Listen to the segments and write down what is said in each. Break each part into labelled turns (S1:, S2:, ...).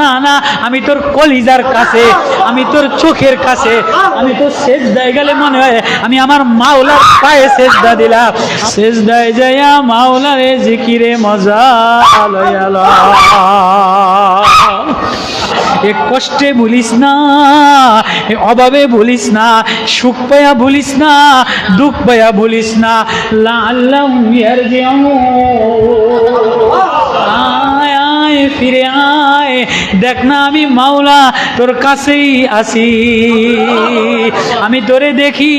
S1: না না, আমি তোর কলিজার কাছে, আমি তোর চোখের কাছে, আমি তোর শেষ গেলে মনে হয় আমি আমার মাওলার পায়ে শেষ দা দিলাম। শেষ দায় যাইয়া মাওলারে জিকিরে মজা এ কষ্টে ভুলিস না, এ অভাবে ভুলিস না, সুখ পায়া ভুলিস না, দুঃখ পায়া ভুলিস না। আয় আয়, ফিরে দেখ না আমি মাওলা, তোর কাছেই আসি আমি তোরে দেখি,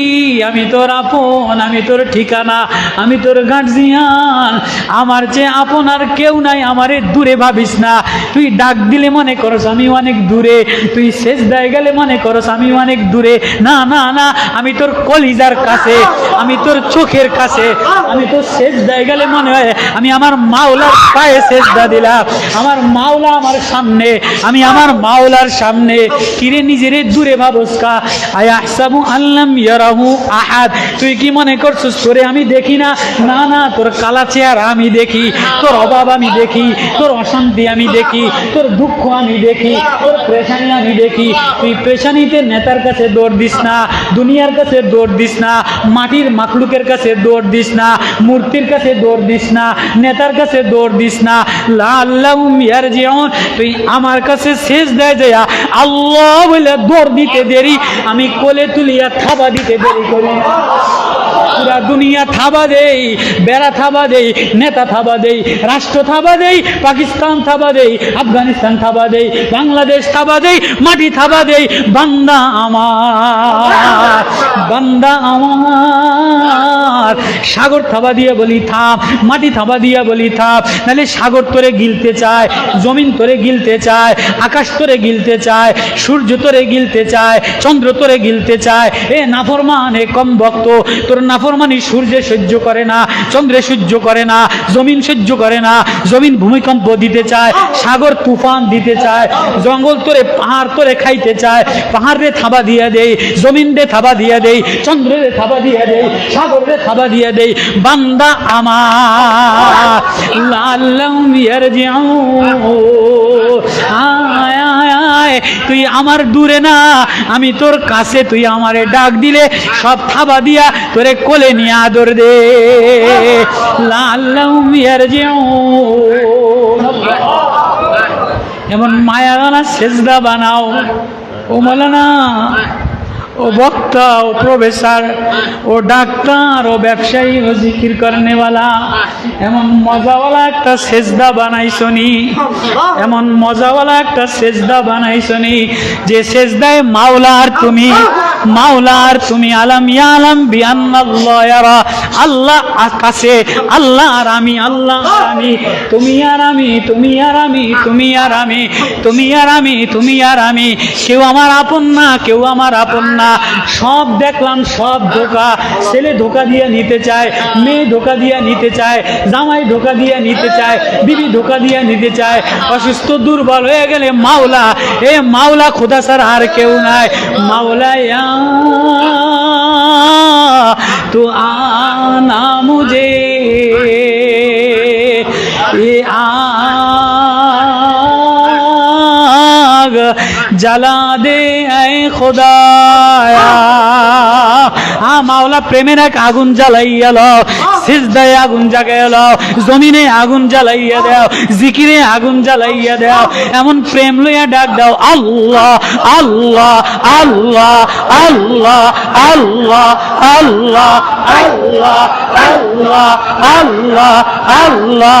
S1: আমি তোর আপন, আমি তোর ঠিকানা, আমি তোর গার্জিয়ান আমার চেয়ে আপন আর কেউ নাই, আমারে দূরে ভাবিস না। তুই ডাক দিলে মনে করস আমি অনেক দূরে। তুই শেষ দেয় গেলে মনে করস আমি অনেক দূরে। না না না, আমি তোর কলিজার কাছে, আমি তোর চোখের কাছে। আমি তোর শেষ দেয় গেলে মনে হয় আমি আমার মাওলার পায়ে শেষ দা দিলাম। আমার মাওলা আমার সামনে আমি আমার মাওলার সামনে। কিরে নিজেরে দূরে ভাবসকা আয়া সাবু আল্লাম ইয়ারাহু আহাদ। তুই কি মনে করছিস, তোরে আমি দেখি না? না না, তোর কালা চেয়ার আমি দেখি, তোর অভাব আমি দেখি, তোর অশান্তি আমি দেখি, তোর দুঃখ আমি দেখি, তোর প্রেশানি আমি দেখি। তুই প্রেশানিতে নেতার কাছে দৌড় দিস না, দুনিয়ার কাছে দৌড় দিস না, মাটির মাখলুকের কাছে দৌড় দিস না, মূর্তির কাছে দৌড় দিস না, নেতার কাছে দৌড় দিস না। ইয়ারজিউন। তুই আমার কাছে শেষ দেয় দেয়া আল্লাহ বলে দৌড় দিতে দেরি, আমি কোলে তুলিয়া থাবা দিতে দেরি করি। পুরা দুনিয়া থাবা দেই, বেড়া থাবা দেই, নেতা থাবা দেই, রাষ্ট্র থাবা দেই, পাকিস্তান থাবা দেই, আফগানিস্তান থাবা দেই, বাংলাদেশ থাবা দেই, মাটি থাবা দেই, বান্দা আমার বান্দা আমার। সাগর থাবা দিয়ে বলি থাপ, মাটি থাবা দিয়ে বলি থাপ নাহলে সাগর তোরে গিলতে চায়, জমিন তোরে গিলতে চায়, আকাশ তোরে গিলতে চায়, সূর্য তোরে গিলতে চায়, চন্দ্র তোরে গিলতে চায়। এ নাফরমান, এ কম ভক্ত, তোর নাফরমানি সূর্যে সহ্য করে না, চন্দ্রে সহ্য করে না, জমিন সহ্য করে না, জমিন ভূমিকম্প দিতে চায়, সাগর তুফান দিতে চায়, জঙ্গল তোরে পাহাড় তোরে খাইতে চায় পাহাড় থাবা দিয়ে দেই জমিন রে থাবা দিয়ে দেই চন্দ্র থাবা দিয়ে দেই সাগর রে থাবা দিয়ে দেই, বান্দা আমার লাল্লাম আয় আয় তুই আমার দূরে না, আমি তোর কাছে। তুই আমারে ডাক দিলে, সব থাবা দিয়া তোরে কোলে নিয়ে আদর দে। লাল্লাম ইয়ারজিউ এমন মায়া গানা সেজদা বানাও। ও মলানা ও বক্তা, ও প্রফেসর, ও ডাক্তার, ও ব্যবসায়ী, ও জিকির করেনেওয়ালা, এমন মজাওয়ালা একটা সেজদা বানাইছনি, এমন মজাওয়ালা একটা সেজদা বানাইছনি, যে সেজদায় মাওলা আর তুমি। মাওলা আর তুমি আলাম ইয়া আলাম বিআন্নাল্লাহ আল্লাহ আকাশে, আল্লাহ আর আমি, আল্লাহ আর আমি। তুমি আর আমি, তুমি আর আমি, তুমি আর আমি, তুমি আর আমি, তুমি আর আমি। কেউ আমার আপন না, কেউ আমার আপন না। সব দেখলাম, সব ধোকা। ছেলে ধোকা দিয়ে নিতে চায়, মেয়ে ধোকা দিয়ে নিতে চায়, জামাই ধোকা দিয়ে নিতে চায়, বিবি ধোকা দিয়ে নিতে চায়। অসুস্থ, দুর্বল হয়ে গেলে মাওলা। এ মাওলা, খোদা স্যার আর কেউ নাই। মাওলা ইয়া तो आना मुझे ये आग जला दे ऐ खुदाया মাওলা প্রেমের এক আগুন জ্বালাইয়া লও, সিজদায় আগুন জাগাইয়া লও, জমিনে আগুন জ্বালাইয়া দাও, জিকিরে আগুন জ্বালাইয়া দাও, এমন প্রেম লইয়া ডাক দাও, আল্লাহ আল্লাহ আল্লাহ আল্লাহ আল্লাহ আল্লাহ আল্লাহ আল্লাহ আল্লাহ আল্লাহ। আল্লাহ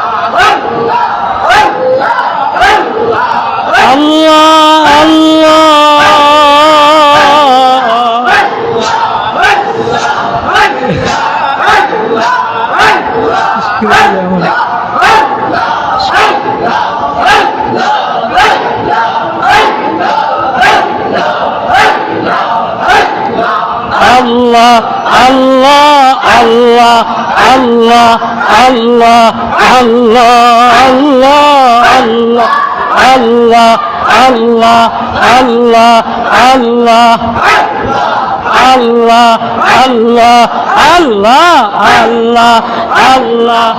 S1: আল্লাহ আল্লাহ আল্লাহ আল্লাহ আল্লাহ আল্লাহ আল্লাহ আল্লাহ আল্লাহ আল্লাহ আল্লাহ আল্লাহ আল্লাহ আল্লাহ আল্লাহ আল্লাহ আল্লাহ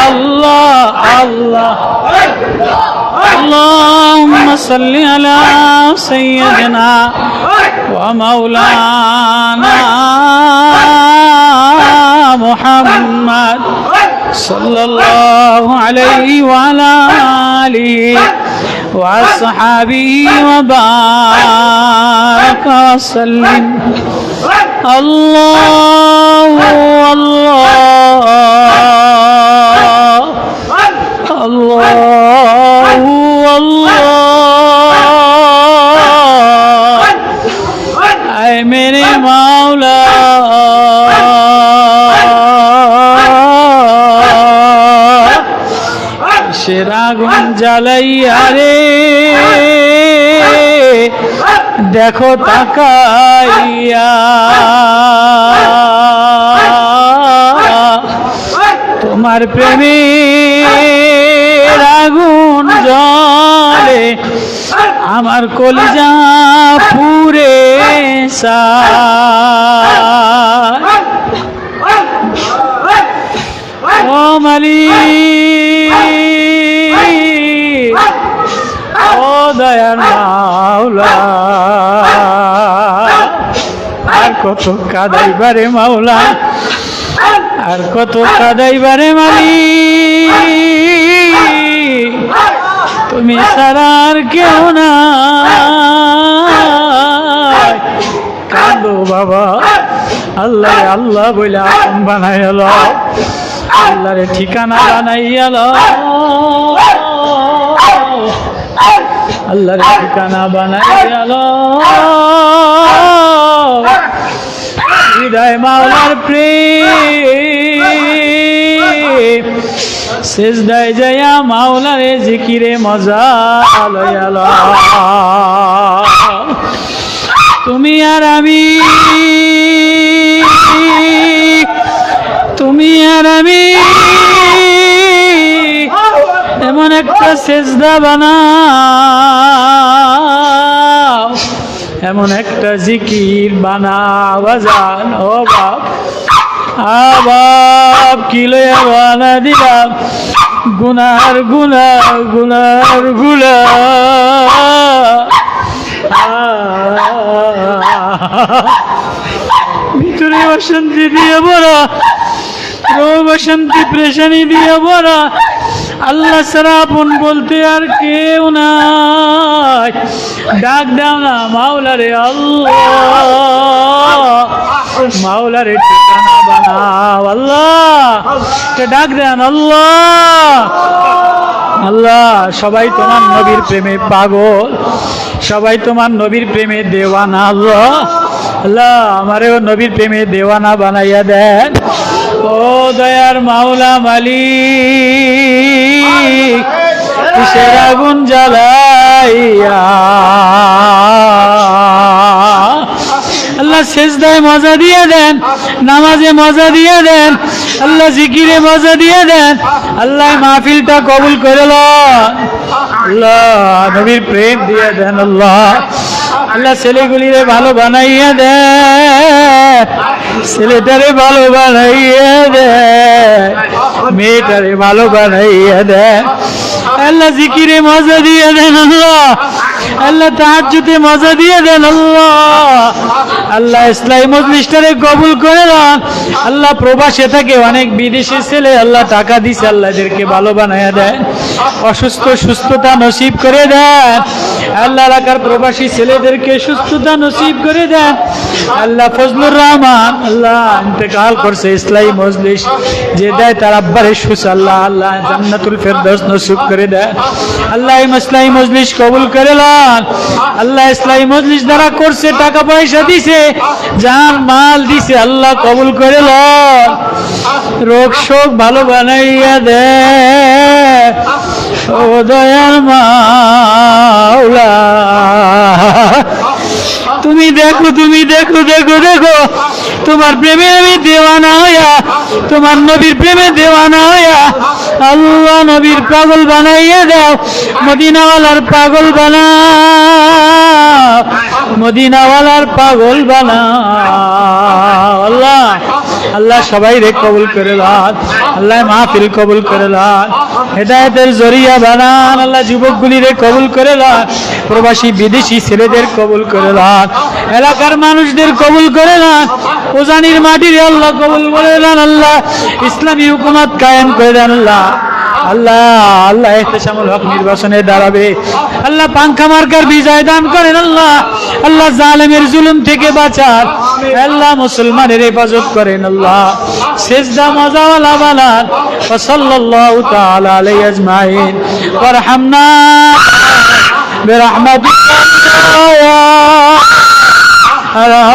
S1: আল্লাহ আল্লাহ আল্লাহ اللهم صل على سيدنا ومولانا محمد صلى الله عليه وعلى آله وأصحابه وبارك وسلم. الله الله الله الله मेरे मौला কিসের আগুন জ্বালাইয়া রে দেখো তাকাইয়া তোমার প্রেমী প্রেমের আগুন জলে আমার কলিজা পুরে ও মালি ও দয়ার মাওলা, আর কত কাদাইবারে মাওলা, আর কত কাদাইবারে মালি তুমি আর কেউ না কান্দো বাবা। আল্লাহ আল্লাহ বলে আপন বানাই এলো আল্লাহরে ঠিকানা বানাই এলো আল্লাহরে ঠিকানা বানাই এলো হৃদয় মাওলার প্রেম। শেষ দায় জয়া মাওলারে জিকিরে মজা লয়াল তুমি আর আমি, তুমি আর আমি, এমন একটা সেজদা বানাও, এমন একটা জিকির বানা বাজান, ও বাপ। আবাব কি বানা দিলাম? গুনার গুনা গুনারগুলা ভিতরে অশান্তি দিয়ে বড় রোগ অশান্তি, প্রেশানি দিয়ে বড় আল্লাহ সারা আপন বলতে আর কেউ নাই। ডাক দাও না মাওলারে আল্লাহ। মাওলারে ঠিকানা বানাও আল্লাহ। কে ডাক দেন আল্লাহ। আল্লাহ সবাই তোমার নবীর প্রেমে পাগল। সবাই তোমার নবীর প্রেমে দেওয়ানা আল্লাহ। আল্লাহ আমারেও নবীর প্রেমে দেওয়ানা বানাইয়া দেন। ও দয়ার মাওলা মালিক কিসের আগুন জ্বালাইয়া? আল্লাহ শেষদায় মজা দিয়ে দেন, নামাজে মজা দিয়ে দেন, আল্লাহ জিকিরে মজা দিয়ে দেন, আল্লাহ মাহফিলটা কবুল করে আল্লাহ নবীর প্রেম দিয়ে দেন, আল্লাহ। আল্লাহ ছেলেগুলিরে ভালো বানাইয়া দেন ছেলেটারে ভালো বানাইয়া দেন মেয়েটারে ভালো বানাইয়া দেন আল্লাহ জিকিরে মজা দিয়ে দেন, আল্লাহ। আল্লাহ তাহাজ্জুদে মজা দিয়ে দেন, আল্লাহ। আল্লাহ ইসলামী মজলিসটারে কবুল করে দেন আল্লাহ প্রবাসে থাকে, অনেক বিদেশি ছেলে আল্লাহ টাকা দিছে, আল্লাহ এদেরকে ভালো বানায়া দেয়। অসুস্থ সুস্থতা নসিব করে দেন। আল্লাহ এলাকার প্রবাসী ছেলেদেরকে সুস্থতা নসিব করে দেন। আল্লাহ ফজলুর রহমান, আল্লাহ ইন্তেকাল করছে ইসলামী মজলিস। যে দেয় তার আব্বারে সুস আল্লাহ আল্লাহ জান্নাতুল ফেরদৌস নসিব করে দেন আল্লাহ ইসলাই মজলিস কবুল করে লন আল্লাহ ইসলামী মজলিস দ্বারা করছে, টাকা পয়সা দিছে, জান, মাল দিছে, আল্লাহ কবুল করে লন রোগ শোক ভালো বানাইয়া দে তুমি দেখো তুমি দেখো দেখো দেখো। তোমার প্রেমে আমি দেওয়ানা হইয়া, তোমার নবীর প্রেমে দেওয়ানা হইয়া, আল্লাহ নবীর পাগল বানাইয়ে দাও, মদিনাওয়ালার পাগল বানা মদিনাওয়ালার পাগল বানা আল্লাহ সবাই রে কবুল করে লান আল্লাহ মাহফিল কবুল করে লান হেদায়তের জরিয়া বানান। আল্লাহ যুবকগুলি রে কবুল করে লান প্রবাসী, বিদেশি ছেলেদের কবুল করে লান এলাকার মানুষদের কবুল করে লান ওজানির মাটির আল্লাহ কবুল করে আল্লাহ। ইসলামী হুকুমত কায়েম করে দেন আল্লাহ। আল্লাহ আল্লাহ এহতেশামুল হক নির্বাচনে দাঁড়াবে আল্লাহ পাঙ্খা মার্কার বিজয় দান করেন আল্লাহ আল্লাহ জালেমের জুলুম থেকে বাঁচান আল্লাহ মুসলমানের হেফাজত করেন আল্লাহ সেজদা মজাওয়ালা বানান সাল্লাল্লাহু তাআলা আলাইহি আজমাইন ওয়ারহামনা برحمتك يا আল্লাহ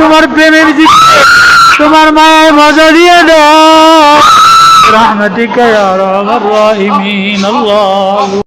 S1: তোমার প্রেমের জিতে তোমার মায়ের মজা দিয়ে দাও। রহমতিকা রাহমার রাহিমিন আল্লাহ